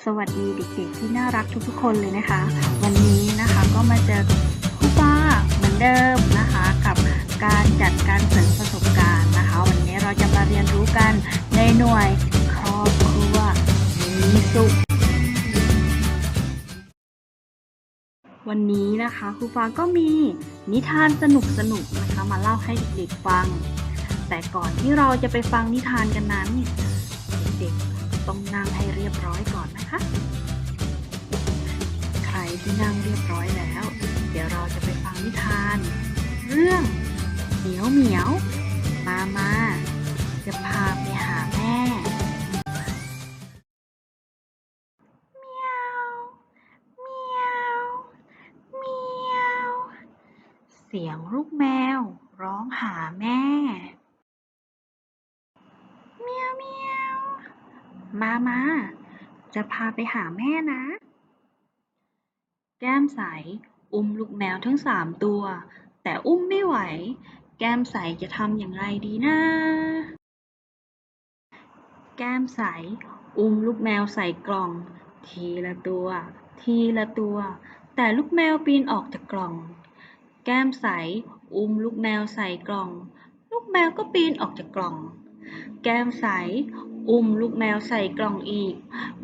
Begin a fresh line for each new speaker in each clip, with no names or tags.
สวัสดีเด็กๆที่น่ารักทุกๆคนเลยนะคะ วันนี้นะคะก็มาเจอกับครูป้าเหมือนเดิมนะคะ กับการจัดการเสริมประสบการณ์นะคะ วันนี้เราจะมาเรียนรู้กันในหน่วยครอบครัวมีสุขวันนี้นะคะครูฟ้าก็มีนิทานสนุกๆนะคะมาเล่าให้เด็กๆฟัง แต่ก่อนที่เราจะไปฟังนิทานกันนั้น เด็กๆ ต้องนั่งให้เรียบร้อยก่อนนะคะ ใครที่นั่งเรียบร้อยแล้ว เดี๋ยวเราจะไปฟังนิทาน เรื่องเหมียวเหมียว มามาจะพาไปหาแม่เมียวเมียวเมียวเสียงลูกแมวร้องหาแม่ เมียวเมียว มามา จะพาไปหาแม่นะ แก้มใส อุ้มลูกแมวทั้งสามตัว แต่อุ้มไม่ไหว แก้มใสจะทำอย่างไรดีนะ แก้มใส อุ้มลูกแมวใส่กล่อง ทีละตัว ทีละตัว แต่ลูกแมวปีนออกจากกล่อง แก้มใส อุ้มลูกแมวใส่กล่อง ลูกแมวก็ปีนออกจากกล่องแก้มใส อุ้มลูกแมวใส่กล่องอีก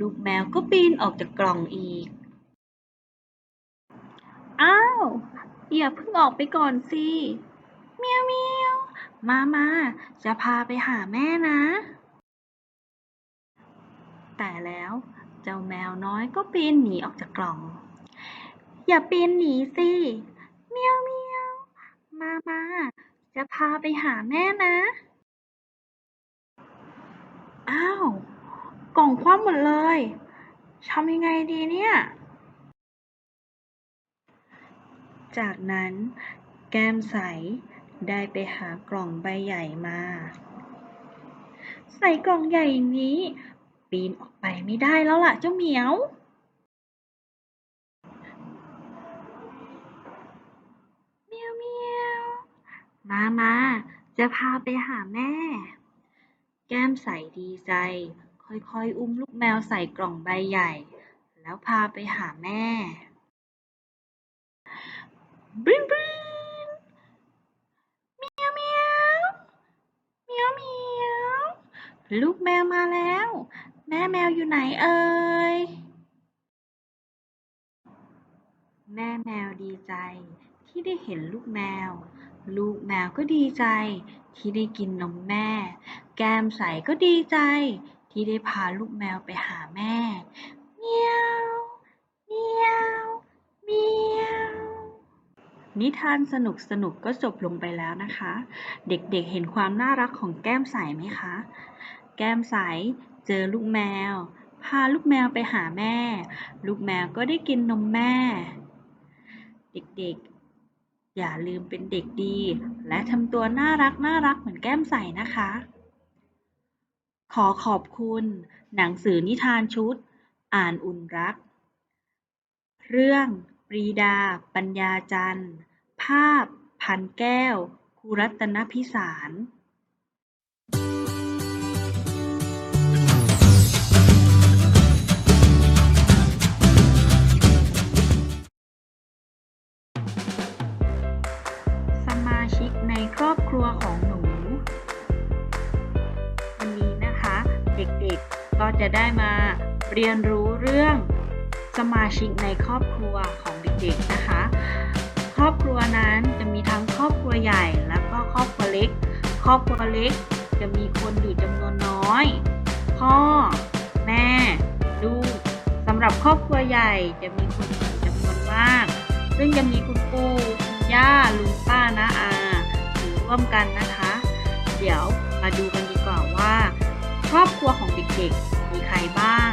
ลูกแมวก็ปีนออกจากกล่องอีก อ้าว อย่าเพิ่งออกไปก่อนสิเมียวเมียวมามาจะพาไปหาแม่นะ แต่แล้วเจ้าแมวน้อยก็ปีนหนีออกจากกล่อง อย่าปีนหนีสิเมียวเมียวมามาจะพาไปหาแม่นะ อ้าว กล่องคว่ำหมดเลยทำยังไงดีเนี่ย จากนั้นแก้มใสได้ไปหากล่องใบใหญ่มา ใส่กล่องใหญ่อย่างนี้ ปีนออกไปไม่ได้แล้วล่ะเจ้าเหมียว เมียวเมียวมามาจะพาไปหาแม่ แก้มใสดีใจ ค่อย ๆ อุ้มลูกแมวใส่กล่องใบใหญ่ แล้วพาไปหาแม่ บรินบรินเมียวเมียวเมียวเมียวลูกแมวมาแล้ว แม่แมวอยู่ไหนเอ่ย แม่แมวดีใจที่ได้เห็นลูกแมว ลูกแมวก็ดีใจที่ได้กินนมแม่ แก้มใสก็ดีใจ ที่ได้พาลูกแมวไปหาแม่เมียวเมียวเมียวนิทานสนุกสนุกก็จบลงไปแล้วนะคะ เด็กๆเห็นความน่ารักของแก้มใสไหมคะ แก้มใสเจอลูกแมว พาลูกแมวไปหาแม่ ลูกแมวก็ได้กินนมแม่ เด็กๆอย่าลืมเป็นเด็กดี และทำตัวน่ารักน่ารักเหมือนแก้มใสนะคะ ขอขอบคุณหนังสือนิทานชุด อ่านอุ่นรัก เรื่อง ปรีดา ปัญญาจันทร์ ภาพ พันแก้วครูรัตนพิสาร จะได้มาเรียนรู้เรื่องสมาชิกในครอบครัวของเด็กๆนะคะ ครอบครัวนั้นจะมีทั้งครอบครัวใหญ่แล้วก็ครอบครัวเล็ก ครอบครัวเล็กจะมีคนอยู่จำนวนน้อย พ่อ แม่ ลูกสำหรับครอบครัวใหญ่จะมีคนอยู่จำนวนมาก ซึ่งจะมีคุณปู่คุณย่าลุงป้าน้าอาอยู่ร่วมกันนะคะ เดี๋ยวมาดูกันดีกว่าว่า ครอบครัวของเด็กๆ มีใครบ้าง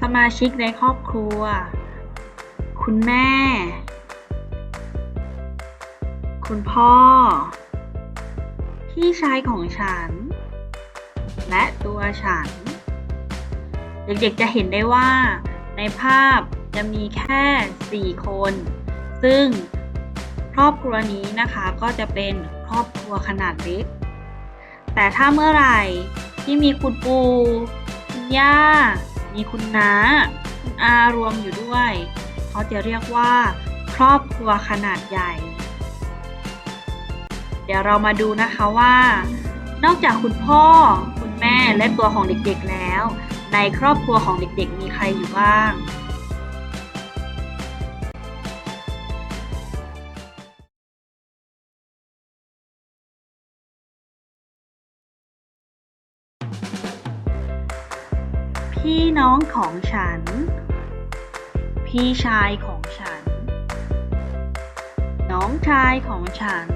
สมาชิกในครอบครัว คุณแม่ คุณพ่อ พี่ชายของฉัน และตัวฉัน เด็กๆจะเห็นได้ว่า ในภาพจะมีแค่ 4 คน ซึ่งครอบครัวนี้นะคะก็จะเป็นครอบครัวขนาดเล็ก แต่ถ้าเมื่อไหร่ที่มีคุณปู่คุณย่า มีคุณน้า คุณอารวมอยู่ด้วย เขาจะเรียกว่า ครอบครัวขนาดใหญ่ เดี๋ยวเรามาดูนะคะว่า นอกจากคุณพ่อ คุณแม่และตัวของเด็กๆแล้ว ในครอบครัวของเด็กๆ มีใครอยู่บ้าง องของฉัน พี่ชายของฉัน น้องชายของฉัน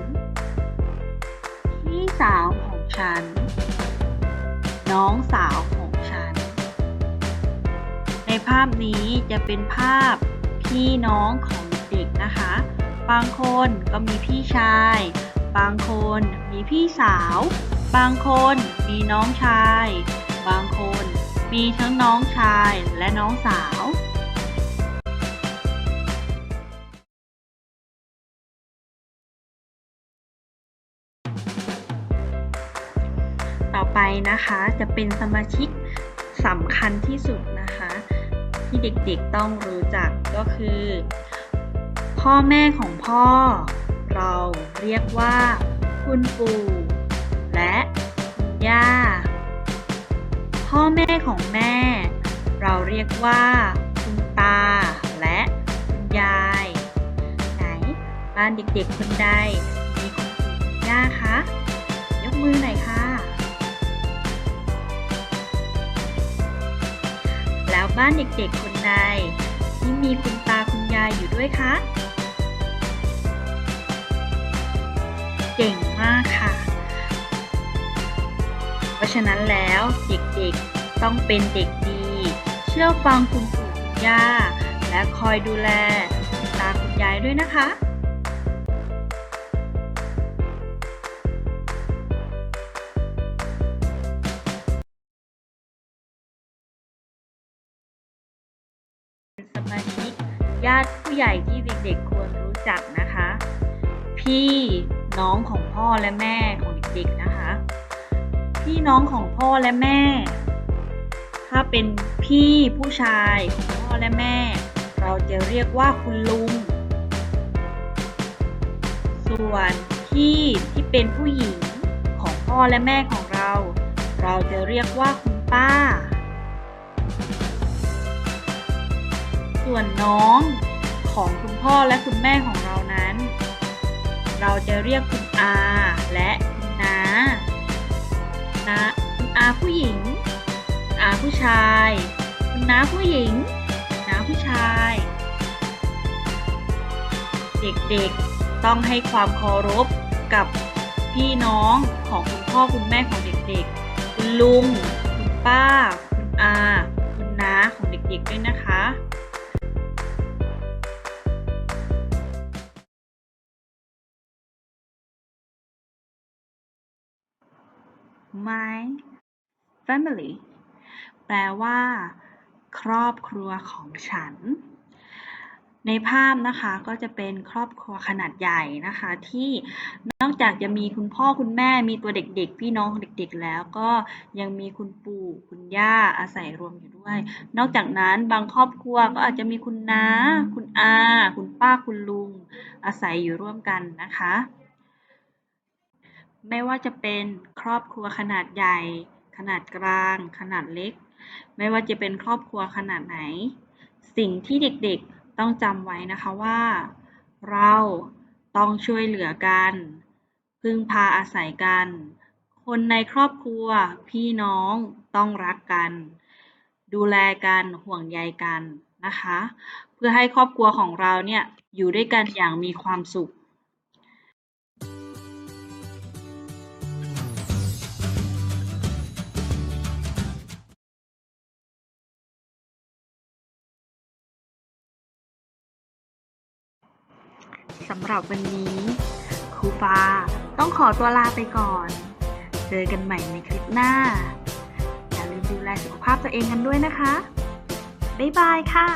พี่สาวของฉัน น้องสาวของฉัน ในภาพนี้จะเป็นภาพพี่น้องของเด็กนะคะ บางคนก็มีพี่ชาย บางคนมีพี่สาว บางคนมีน้องชาย บางคน มีทั้งน้องชายและน้องสาว ต่อไปนะคะจะเป็นสมาชิกสำคัญที่สุดนะคะ ที่เด็กๆต้องรู้จักก็คือ พ่อแม่ของพ่อ เราเรียกว่า คุณปู่และคุณย่า พ่อแม่ของแม่ เราเรียกว่า คุณตาและคุณยาย ไหน บ้านเด็กๆคนใด มีคุณปู่คุณย่าคะยกมือหน่อยค่ะ แล้วบ้านเด็กๆคนใดที่มีคุณตาคุณยายอยู่ด้วยคะ เก่งมากค่ะ เพราะฉะนั้นแล้วเด็กๆต้องเป็นเด็กดี เชื่อฟังคุณปู่คุณย่า และคอยดูแลคุณตาคุณยายด้วยนะคะสมาชิกญาติผู้ใหญ่ที่เด็กๆควรรู้จักนะคะ พี่น้องของพ่อและแม่ของเด็กๆนะคะ พี่น้องของพ่อและแม่ ถ้าเป็นพี่ผู้ชายของพ่อและแม่ เราจะเรียกว่าคุณลุง ส่วนพี่ที่เป็นผู้หญิงของพ่อและแม่ของเรา เราจะเรียกว่าคุณป้า ส่วนน้องของคุณพ่อและคุณแม่ของเรานั้น เราจะเรียกคุณอาและ นะคุณอาผู้หญิงอาผู้ชายคุณน้าผู้หญิงน้าผู้ชาย เด็กๆต้องให้ความเคารพกับพี่น้องของคุณพ่อคุณแม่ของเด็กๆ คุณลุง คุณป้า คุณอา คุณน้าของเด็กๆด้วยนะคะ my family แปลว่า ครอบครัวของฉัน ในภาพนะคะก็จะเป็นครอบครัวขนาดใหญ่นะคะ ที่นอกจากจะมีคุณพ่อคุณแม่มีตัวเด็กๆ พี่น้องเด็กๆ แล้วก็ยังมีคุณปู่คุณย่าอาศัยรวมอยู่ด้วย นอกจากนั้นบางครอบครัวก็อาจจะมีคุณน้า คุณอา คุณป้าคุณลุง อาศัยอยู่ร่วมกันนะคะ ไม่ว่าจะเป็นครอบครัวขนาดใหญ่ ขนาดกลาง ขนาดเล็ก ไม่ว่าจะเป็นครอบครัวขนาดไหน สิ่งที่เด็กๆต้องจำไว้นะคะว่า เราต้องช่วยเหลือกัน พึ่งพาอาศัยกัน คนในครอบครัว พี่น้องต้องรักกัน ดูแลกันห่วงใยกันนะคะ เพื่อให้ครอบครัวของเราเนี่ยอยู่ด้วยกันอย่างมีความสุข สำหรับวันนี้ครูฟ้าต้องขอตัวลาไปก่อน เจอกันใหม่ในคลิปหน้า อย่าลืมดูแลสุขภาพตัวเองกันด้วยนะคะ บ๊ายบายค่ะ